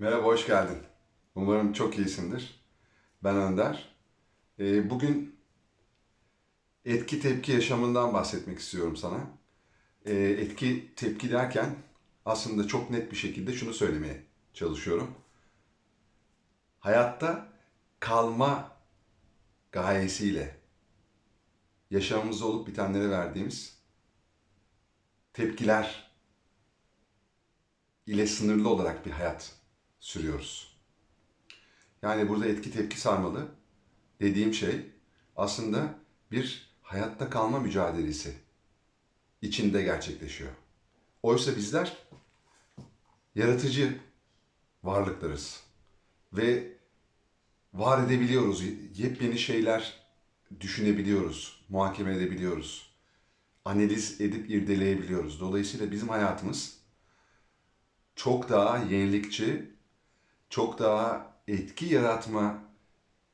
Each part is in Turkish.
Merhaba, hoş geldin. Umarım çok iyisindir. Ben Önder. Ee, bugün etki tepki yaşamından bahsetmek istiyorum sana. Ee, etki tepki derken aslında çok net bir şekilde şunu söylemeye çalışıyorum. Hayatta kalma gayesiyle yaşamımızda olup bitenlere verdiğimiz tepkiler ile sınırlı olarak bir hayat sürüyoruz. Yani burada etki tepki sarmalı dediğim şey aslında bir hayatta kalma mücadelesi içinde gerçekleşiyor. Oysa bizler yaratıcı varlıklarız ve var edebiliyoruz, yepyeni şeyler düşünebiliyoruz, muhakeme edebiliyoruz, analiz edip irdeleyebiliyoruz. Dolayısıyla bizim hayatımız çok daha yenilikçi, çok daha etki yaratma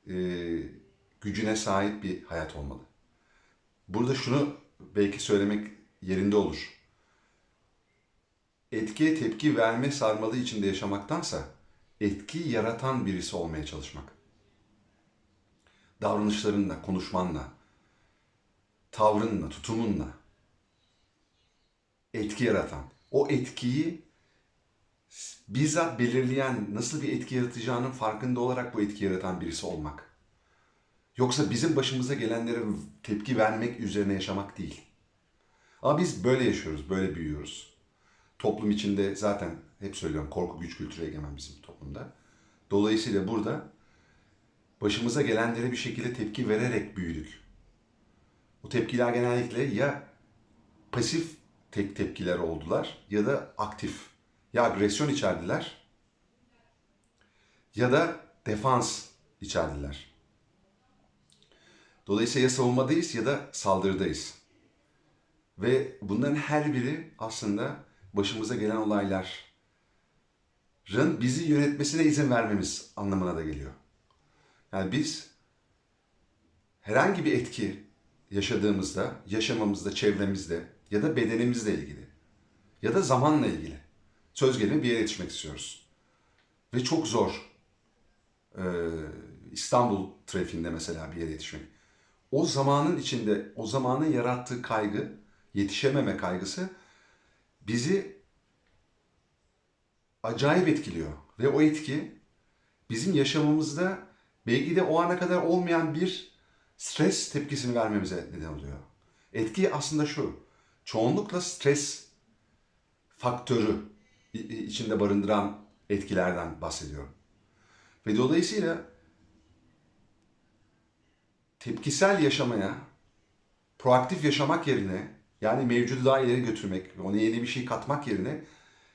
e, gücüne sahip bir hayat olmalı. Burada şunu belki söylemek yerinde olur. Etkiye tepki verme sarmalı içinde yaşamaktansa etki yaratan birisi olmaya çalışmak. Davranışlarınla, konuşmanla, tavrınla, tutumunla etki yaratan. O etkiyi bizzat belirleyen, nasıl bir etki yaratacağının farkında olarak bu etki yaratan birisi olmak. Yoksa bizim başımıza gelenlere tepki vermek üzerine yaşamak değil. Ama biz böyle yaşıyoruz, böyle büyüyoruz. Toplum içinde zaten hep söylüyorum korku güç kültürü egemen bizim toplumda. Dolayısıyla burada başımıza gelenlere bir şekilde tepki vererek büyüdük. Bu tepkiler genellikle ya pasif tek tepkiler oldular ya da aktif. Ya agresyon içerdiler ya da defans içerdiler. Dolayısıyla ya savunmadayız ya da saldırıdayız. Ve bunların her biri aslında başımıza gelen olayların bizi yönetmesine izin vermemiz anlamına da geliyor. Yani biz herhangi bir etki yaşadığımızda, yaşamamızda, çevremizde ya da bedenimizle ilgili ya da zamanla ilgili söz gelimi bir yere yetişmek istiyoruz. Ve çok zor ee, İstanbul trafiğinde mesela bir yere yetişmek. O zamanın içinde, o zamanın yarattığı kaygı, yetişememe kaygısı bizi acayip etkiliyor. Ve o etki bizim yaşamımızda belki de o ana kadar olmayan bir stres tepkisini vermemize neden oluyor. Etki aslında şu, çoğunlukla stres faktörü içinde barındıran etkilerden bahsediyorum. Ve dolayısıyla tepkisel yaşamaya, proaktif yaşamak yerine yani mevcudu daha ileri götürmek ona yeni bir şey katmak yerine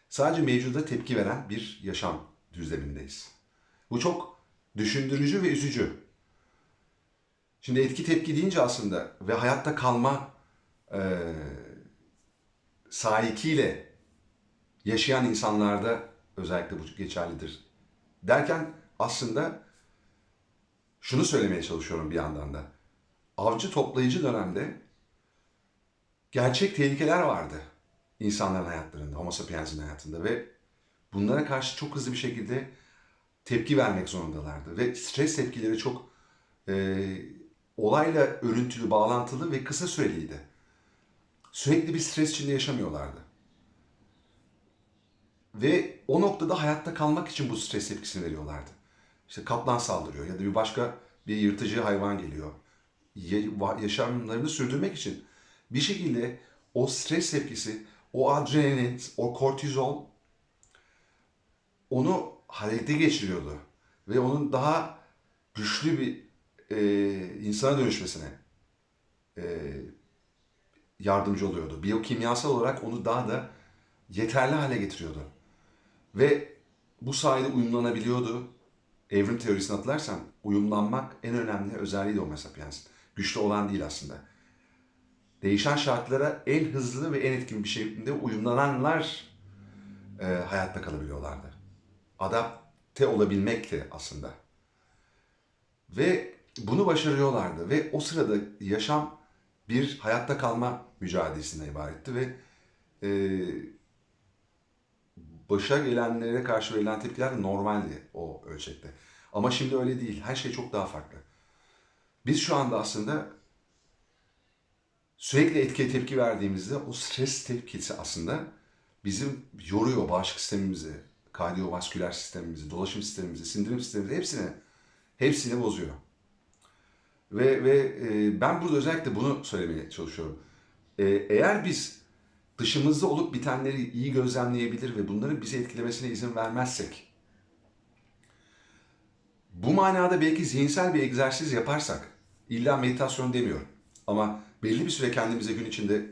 sadece mevcuda tepki veren bir yaşam düzlemindeyiz. Bu çok düşündürücü ve üzücü. Şimdi etki tepki deyince aslında ve hayatta kalma e, sahikiyle yaşayan insanlarda özellikle bu geçerlidir. Derken aslında şunu söylemeye çalışıyorum bir yandan da. Avcı toplayıcı dönemde gerçek tehlikeler vardı insanların hayatlarında, homo sapiens'in hayatında ve bunlara karşı çok hızlı bir şekilde tepki vermek zorundalardı. Ve stres tepkileri çok e, olayla örüntülü, bağlantılı ve kısa süreliydi. Sürekli bir stres içinde yaşamıyorlardı. Ve o noktada hayatta kalmak için bu stres tepkisini veriyorlardı. İşte kaplan saldırıyor ya da bir başka bir yırtıcı hayvan geliyor. Yaşamlarını sürdürmek için bir şekilde o stres tepkisi, o adrenalin, o kortizol onu harekete geçiriyordu. Ve onun daha güçlü bir e, insana dönüşmesine e, yardımcı oluyordu. Biyokimyasal olarak onu daha da yeterli hale getiriyordu. Ve bu sayede uyumlanabiliyordu. Evrim teorisini hatırlarsan uyumlanmak en önemli özelliği de Homo sapiens. Güçlü olan değil aslında. Değişen şartlara en hızlı ve en etkin bir şekilde uyumlananlar e, hayatta kalabiliyorlardı. Adapte olabilmek de aslında. Ve bunu başarıyorlardı ve o sırada yaşam bir hayatta kalma mücadelesinden ibaretti ve e, başa gelenlere karşı verilen tepkiler normaldi o ölçekte. Ama şimdi öyle değil. Her şey çok daha farklı. Biz şu anda aslında sürekli etkiye tepki verdiğimizde o stres tepkisi aslında bizim yoruyor bağışıklık sistemimizi, kardiyovasküler sistemimizi, dolaşım sistemimizi, sindirim sistemimizi hepsini hepsini bozuyor. Ve ve e, ben burada özellikle bunu söylemeye çalışıyorum. E, eğer biz dışımızda olup bitenleri iyi gözlemleyebilir ve bunların bizi etkilemesine izin vermezsek, bu manada belki zihinsel bir egzersiz yaparsak, illa meditasyon demiyorum ama belli bir süre kendimize gün içinde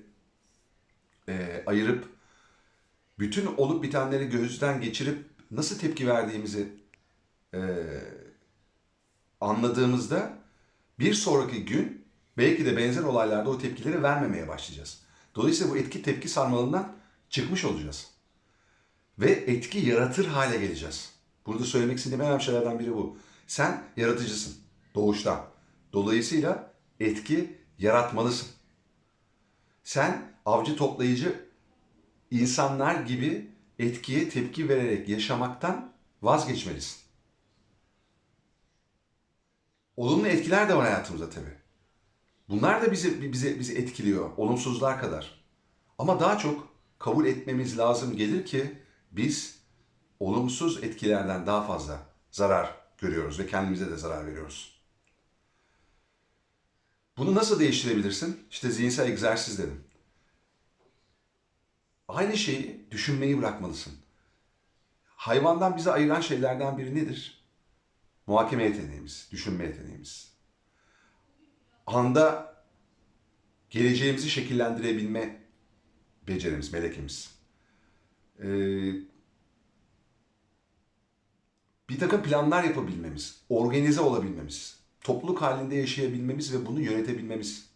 e, ayırıp bütün olup bitenleri gözden geçirip nasıl tepki verdiğimizi e, anladığımızda bir sonraki gün belki de benzer olaylarda o tepkileri vermemeye başlayacağız. Dolayısıyla bu etki tepki sarmalından çıkmış olacağız. Ve etki yaratır hale geleceğiz. Burada söylemek istediğim en önemli şeylerden biri bu. Sen yaratıcısın doğuştan. Dolayısıyla etki yaratmalısın. Sen avcı toplayıcı insanlar gibi etkiye tepki vererek yaşamaktan vazgeçmelisin. Olumlu etkiler de var hayatımızda tabii. Bunlar da bizi bizi bizi etkiliyor olumsuzlar kadar. Ama daha çok kabul etmemiz lazım gelir ki biz olumsuz etkilerden daha fazla zarar görüyoruz ve kendimize de zarar veriyoruz. Bunu nasıl değiştirebilirsin? İşte zihinsel egzersiz dedim. Aynı şeyi düşünmeyi bırakmalısın. Hayvandan bizi ayıran şeylerden biri nedir? Muhakeme yeteneğimiz, düşünme yeteneğimiz. Anda geleceğimizi şekillendirebilme becerimiz, melekemiz. Ee, bir takım planlar yapabilmemiz, organize olabilmemiz, topluluk halinde yaşayabilmemiz ve bunu yönetebilmemiz.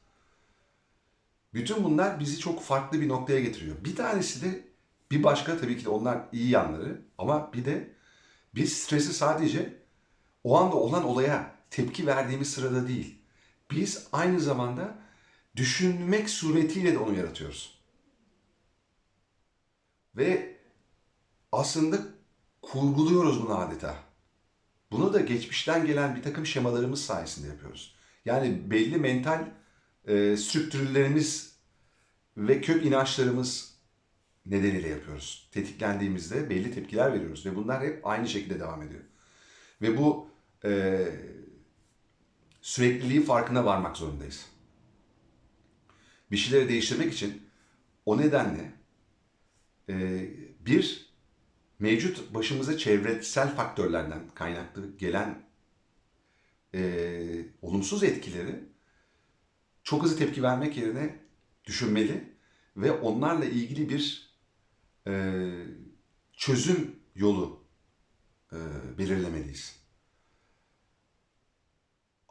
Bütün bunlar bizi çok farklı bir noktaya getiriyor. Bir tanesi de bir başka tabii ki de onlar iyi yanları ama bir de biz stresi sadece o anda olan olaya tepki verdiğimiz sırada değil. Biz aynı zamanda düşünmek suretiyle de onu yaratıyoruz. Ve aslında kurguluyoruz bunu adeta. Bunu da geçmişten gelen bir takım şemalarımız sayesinde yapıyoruz. Yani belli mental e, strüktürlerimiz ve kök inançlarımız nedeniyle yapıyoruz. Tetiklendiğimizde belli tepkiler veriyoruz ve bunlar hep aynı şekilde devam ediyor. Ve bu e, sürekliliği farkına varmak zorundayız. Bir şeyleri değiştirmek için o nedenle e, bir mevcut başımıza çevresel faktörlerden kaynaklı gelen e, olumsuz etkileri çok hızlı tepki vermek yerine düşünmeli ve onlarla ilgili bir e, çözüm yolu e, belirlemeliyiz.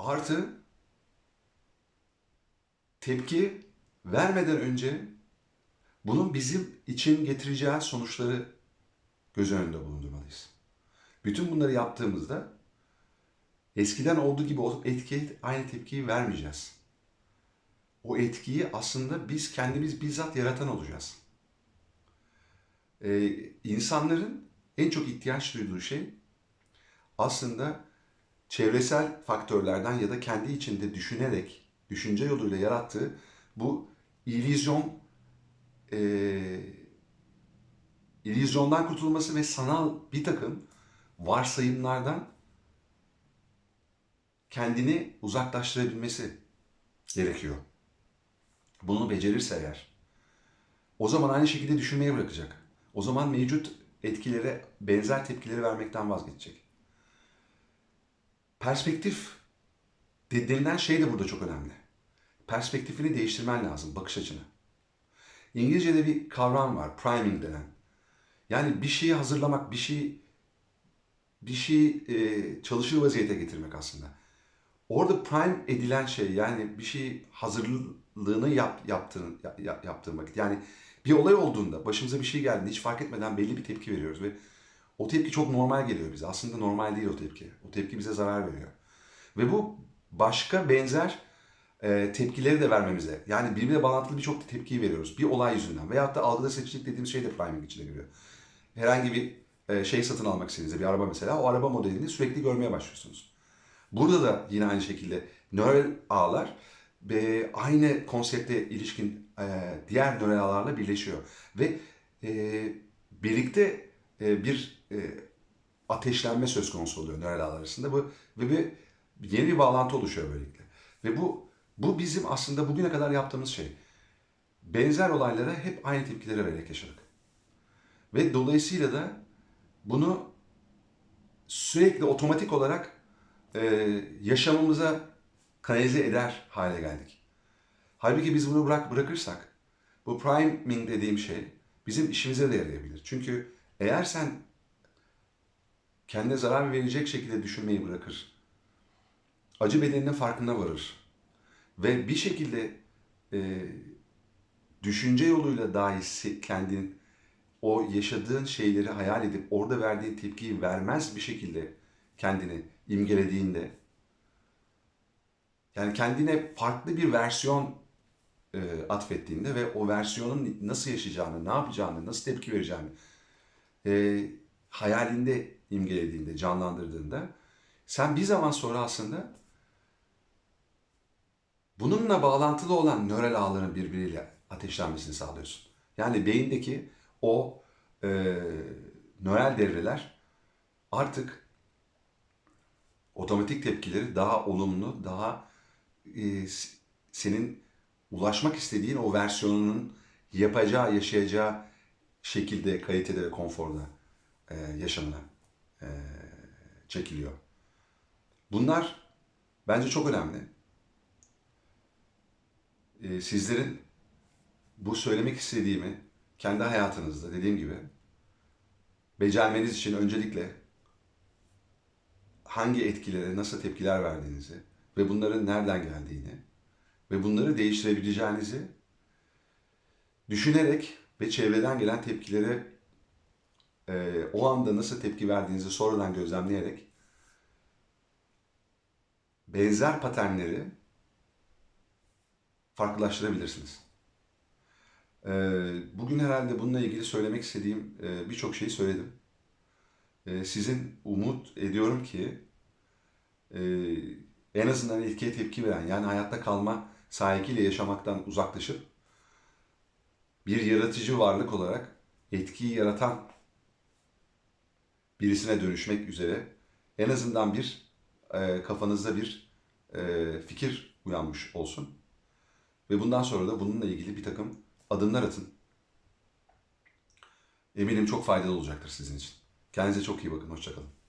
Artı tepki vermeden önce bunun bizim için getireceği sonuçları göz önünde bulundurmalıyız. Bütün bunları yaptığımızda eskiden olduğu gibi o etkiye aynı tepkiyi vermeyeceğiz. O etkiyi aslında biz kendimiz bizzat yaratan olacağız. Ee, insanların en çok ihtiyaç duyduğu şey aslında çevresel faktörlerden ya da kendi içinde düşünerek, düşünce yoluyla yarattığı bu illüzyon, e, illüzyondan kurtulması ve sanal bir takım varsayımlardan kendini uzaklaştırabilmesi gerekiyor. Bunu becerirse eğer, o zaman aynı şekilde düşünmeye bırakacak. O zaman mevcut etkilere benzer tepkileri vermekten vazgeçecek. Perspektif denilen şey de burada çok önemli. Perspektifini değiştirmen lazım, bakış açını. İngilizce'de bir kavram var, priming denen. Yani bir şeyi hazırlamak, bir şey bir şey e, çalışır vaziyete getirmek aslında. Orada prime edilen şey yani bir şey hazırlığını yap, yaptığın, yap, yaptığın vakit. Yani bir olay olduğunda başımıza bir şey geldiğinde hiç fark etmeden belli bir tepki veriyoruz ve o tepki çok normal geliyor bize. Aslında normal değil o tepki. O tepki bize zarar veriyor. Ve bu başka benzer e, tepkileri de vermemize. Yani birbirine bağlantılı birçok tepkiyi veriyoruz. Bir olay yüzünden. Veyahut da algıda seçicilik dediğimiz şey de priming içine giriyor. herhangi bir e, şey satın almak istediğinizde bir araba mesela o araba modelini sürekli görmeye başlıyorsunuz. Burada da yine aynı şekilde nöral ağlar ve aynı konsepte ilişkin e, diğer nöral ağlarla birleşiyor. Ve e, birlikte e, bir e, ateşlenme söz konusu oluyor nöral arasında. Bu, ve bir yeni bir bağlantı oluşuyor böylelikle. Ve bu bu bizim aslında bugüne kadar yaptığımız şey. Benzer olaylara hep aynı tepkileri vererek yaşadık. Ve dolayısıyla da bunu sürekli otomatik olarak e, yaşamımıza kanalize eder hale geldik. Halbuki biz bunu bırak bırakırsak bu priming dediğim şey bizim işimize de yarayabilir. Çünkü eğer sen kendine zarar verecek şekilde düşünmeyi bırakır, acı bedeninin farkına varır ve bir şekilde e, düşünce yoluyla dahi kendin o yaşadığın şeyleri hayal edip orada verdiğin tepkiyi vermez bir şekilde kendini imgelediğinde yani kendine farklı bir versiyon e, atfettiğinde ve o versiyonun nasıl yaşayacağını, ne yapacağını, nasıl tepki vereceğini e, hayalinde imgelediğinde, canlandırdığında sen bir zaman sonra aslında bununla bağlantılı olan nöral ağların birbiriyle ateşlenmesini sağlıyorsun. Yani beyindeki o e, nöral devreler artık otomatik tepkileri daha olumlu, daha e, senin ulaşmak istediğin o versiyonunun yapacağı, yaşayacağı şekilde, kalitede ve konforda e, yaşamına e, çekiliyor. Bunlar bence çok önemli. E, sizlerin bu söylemek istediğimi kendi hayatınızda dediğim gibi becermeniz için öncelikle hangi etkilere nasıl tepkiler verdiğinizi ve bunların nereden geldiğini ve bunları değiştirebileceğinizi düşünerek ve çevreden gelen tepkilere e, o anda nasıl tepki verdiğinizi sonradan gözlemleyerek benzer paternleri farklılaştırabilirsiniz. E, bugün herhalde bununla ilgili söylemek istediğim e, birçok şeyi söyledim. E, sizin umut ediyorum ki e, en azından etkiye tepki veren yani hayatta kalma sahikiyle yaşamaktan uzaklaşıp bir yaratıcı varlık olarak etkiyi yaratan birisine dönüşmek üzere en azından bir e, kafanızda bir e, fikir uyanmış olsun. Ve bundan sonra da bununla ilgili bir takım adımlar atın. Eminim çok faydalı olacaktır sizin için. Kendinize çok iyi bakın. Hoşçakalın.